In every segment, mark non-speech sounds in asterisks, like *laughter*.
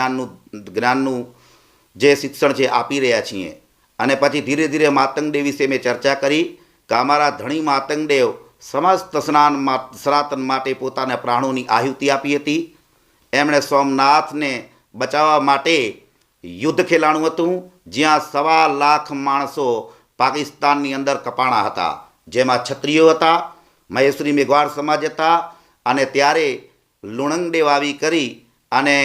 જ્ઞાનનું જ્ઞાનનું જે શિક્ષણ છે આપી રહ્યા છીએ. અને પછી ધીરે ધીરે માતંગદેવ વિશે મેં ચર્ચા કરી કે અમારા ધણી માતંગદેવ સમસ્ત સ્નાન સનાતન માટે પોતાના પ્રાણોની આહુતિ આપી હતી. એમણે સોમનાથને બચાવવા માટે યુદ્ધ ખેલાણું હતું, જ્યાં સવા લાખ માણસો પાકિસ્તાનની અંદર કપાણા હતા, જેમાં છત્રીઓ હતા મહેશ્રી મેઘવાળ સમાજ હતા અને ત્યારે લુણંગદેવ આવી કરી અને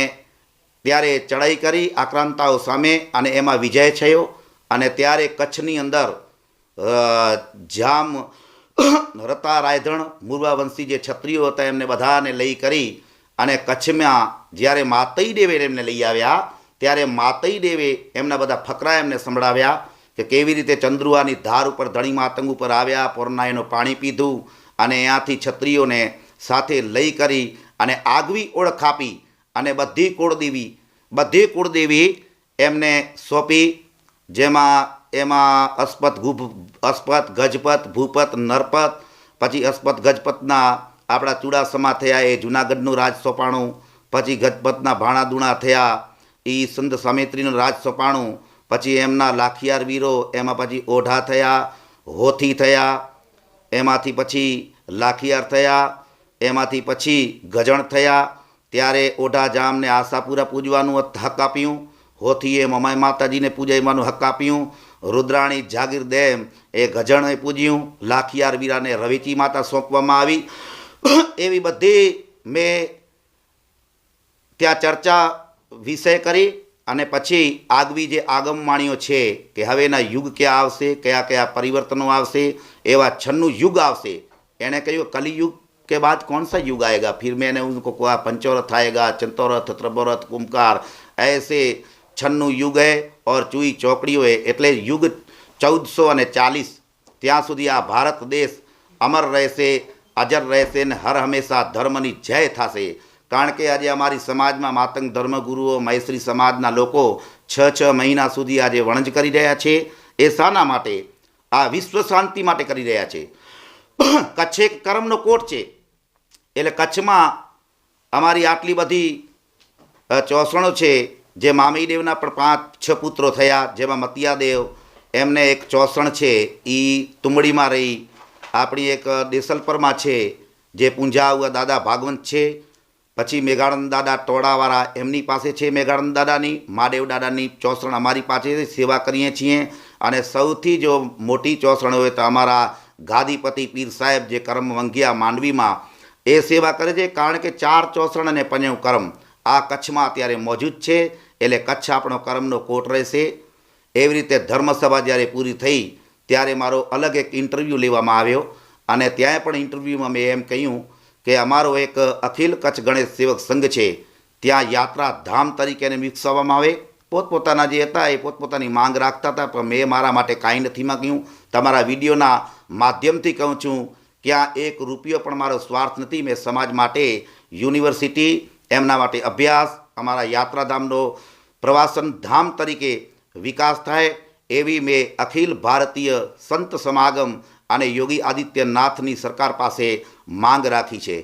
ત્યારે ચડાઈ કરી આક્રાંતાઓ સામે અને એમાં વિજય થયો અને ત્યારે કચ્છની અંદર જામ, રતા રાયધણ મુરવાવંશી જે છત્રીઓ હતા એમને બધાને લઈ કરી અને કચ્છમાં જ્યારે માતઈ દેવે એમને લઈ આવ્યા, ત્યારે માતઈ દેવે એમના બધા ફકરા એમને સંભળાવ્યા કે કેવી રીતે ચંદ્રુઆની ધાર ઉપર ધણી માતંગ ઉપર આવ્યા, પોરના એનું પાણી પીધું અને ત્યાંથી છત્રીઓને સાથે લઈ કરી અને આગવી ઓળખ આપી અને બધી કુળદેવી બધી કુળદેવી એમને સોંપી, જેમાં એમાં અસ્પત ગુભ અસ્પત ગજપત, ભૂપત, નરપત, પછી અસ્પત ગજપતના આપણા ચુડાસમા થયા, એ જુનાગઢનું રાજ સોંપાણું, પછી ગજપતના ભાણાદુણા થયા, એ સંત સામેત્રીનું રાજ સોંપાણું, પછી એમના લાખિયાર વીરો, એમાં પછી ઓઢા થયા, હોથી થયા, એમાંથી પછી લાખિયાર થયા, એમાંથી પછી ગજણ થયા ત્યારે ઓઢા જામને આશાપુરા પૂજવાનું હક આપ્યું. હોથીએ મમાઈ માતાજીને પૂજવાનું હક આપ્યું. રુદ્રાણી જાગીર દેમ એ ગજણે પૂજ્યું. લાખિયાર વીરાને રવિચી માતા સોંપવામાં આવી. એવી બધી મેં ત્યાં ચર્ચા વિષય કરી અને પછી આગવી જે આગમવાણીઓ છે કે હવેના યુગ ક્યાં આવશે, કયા કયા પરિવર્તનો આવશે, એવા છન્નું યુગ આવશે. એણે કહ્યું, કલિયુગ के बाद कौन सा युग आएगा फिर मैंने उनको कहा पंचौरथ आएगा चंतौरथ ત્રબોરથ કુંભકાર ऐसे છન્નું યુગ હે ઓર ચૂઈ ચોકડીઓ હે એટલે યુગ ચૌદસો અને ચાલીસ ત્યાં સુધી આ ભારત દેશ અમર રહેશે અજર રહેશે ને હર હંમેશા ધર્મની જય થશે કારણ કે આજે અમારી સમાજમાં માતંગ ધર્મગુરુઓ મહેશ્રી સમાજના લોકો છ છ મહિના સુધી આજે વણજ કરી રહ્યા છે એ શાના માટે આ વિશ્વ શાંતિ માટે કરી રહ્યા છે *coughs* કચ્છ એક કર્મનો કોટ છે. એટલે કચ્છમાં અમારી આટલી બધી ચોસણો છે જે મામીદેવના પણ પાંચ છ પુત્રો થયા, જેમાં મતિયાદેવ, એમને એક ચોસણ છે એ તુંબડીમાં રહી. આપણી એક દેસલપરમાં છે, જે પૂંજાઉ દાદા ભાગવંત છે. પછી મેઘાણંદ દાદા ટોળાવાળા, એમની પાસે છે મેઘાણંદ દાદાની, મહાદેવ દાદાની ચોસણ અમારી પાસે સેવા કરીએ છીએ. અને સૌથી જો મોટી ચોસણ હોય તો અમારા ગાદીપતિ પીર સાહેબ જે કર્મ વંગિયા માંડવીમાં, એ સેવા કરે છે કારણ કે ચાર ચોસણ અને પંજવ કર્મ. આ કચ્છમાં અત્યારે મોજૂદ છે. એટલે કચ્છ આપણો કર્મનો કોટ રહેશે. એવી રીતે ધર્મસભા જ્યારે પૂરી થઈ, ત્યારે મારો અલગ એક ઇન્ટરવ્યૂ લેવામાં આવ્યો. અને ત્યાં પણ ઇન્ટરવ્યૂમાં મેં એમ કહ્યું કે અમારો એક અખિલ કચ્છ ગણેશ સેવક સંઘ છે. ત્યાં યાત્રા ધામ તરીકે વિકસાવવામાં આવે. પોતપોતાના જે હતા એ પોતપોતાની માંગ રાખતા હતા, પણ મેં મારા માટે કાંઈ નથી માગ્યું. તમારા વિડીયોના માધ્યમથી કહું છું કે એક રૂપિયો પણ મારો સ્વાર્થ નથી. મેં સમાજ માટે યુનિવર્સિટી, એમના માટે અભ્યાસ, અમારા યાત્રાધામનો પ્રવાસન ધામ તરીકે વિકાસ થાય એવી મેં અખિલ ભારતીય સંત સમાગમ અને યોગી આદિત્યનાથની સરકાર પાસે માંગ રાખી છે.